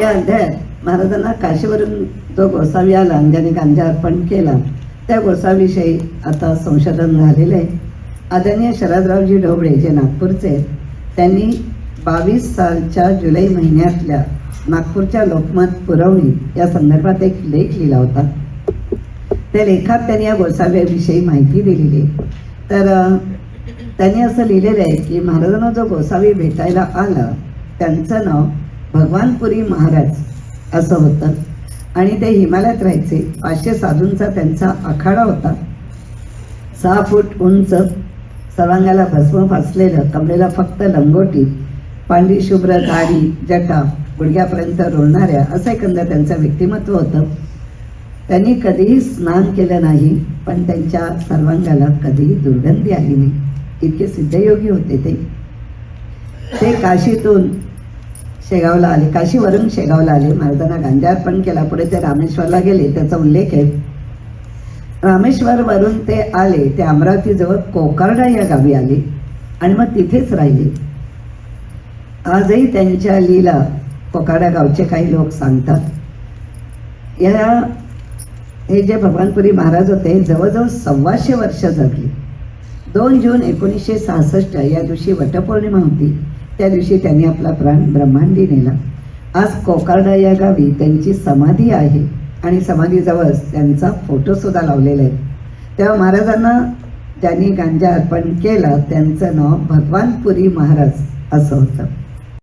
या अध्यायात महाराजांना काशीवरून जो गोसावी आला आणि ज्याने गांजा अर्पण केला त्या गोसाविषयी आता संशोधन झालेलं आहे. आदरणीय शरदरावजी ढोबळे जे नागपूरचे आहेत त्यांनी बावीस सालच्या जुलै महिन्यातल्या नागपूरच्या लोकमत पुरवणी या संदर्भात एक लेख लिहिला होता. त्या लेखात त्यांनी या गोसाव्याविषयी माहिती दिलेली आहे. तर त्यांनी असं लिहिलेलं आहे की महाराजांना जो गोसावी भेटायला आला त्यांचं नाव भगवानपुरी महाराज असं होतं. आणि ते हिमालयात राहायचे. पाचशे साधूंचा त्यांचा आखाडा होता. सहा फूट उंच सर्वांगाला भस्म फासलेलं कमरेला फक्त लंगोटी पांढरी शुभ्र दाढी जटा गुडघ्यापर्यंत रोळणाऱ्या असं एकंदर त्यांचं व्यक्तिमत्व होतं. त्यांनी कधीही स्नान केलं नाही पण त्यांच्या सर्वांगाला कधीही दुर्गंधी आली नाही. इतके सिद्धयोगी होते ते. ते काशीतून शेगावला आले. काशीवरून शेगावला आले. महाराजांना गांजार्पण केला. पुढे ते रामेश्वरला गेले. त्याचा उल्लेख आहे. रामेश्वरवरून ते आले. ते अमरावतीजवळ कोकारडा या गावी आले आणि मग तिथेच राहिले. आजही त्यांच्या लीला कोकारडा गावचे काही लोक सांगतात. या हे जे भगवानपुरी महाराज होते जवळजवळ सव्वाशे वर्ष जगले. दोन जून एकोणीसशे सहासष्ट या दिवशी वटपौर्णिमा होती. त्या दिवशी त्यांनी आपला प्राण ब्रह्मांडी नेला. आज कोकारडा या गावी त्यांची समाधी आहे आणि समाधीजवळच त्यांचा फोटोसुद्धा लावलेला आहे. तेव्हा महाराजांना त्यांनी गांजा अर्पण केला. त्यांचं नाव भगवानपुरी महाराज असं होतं.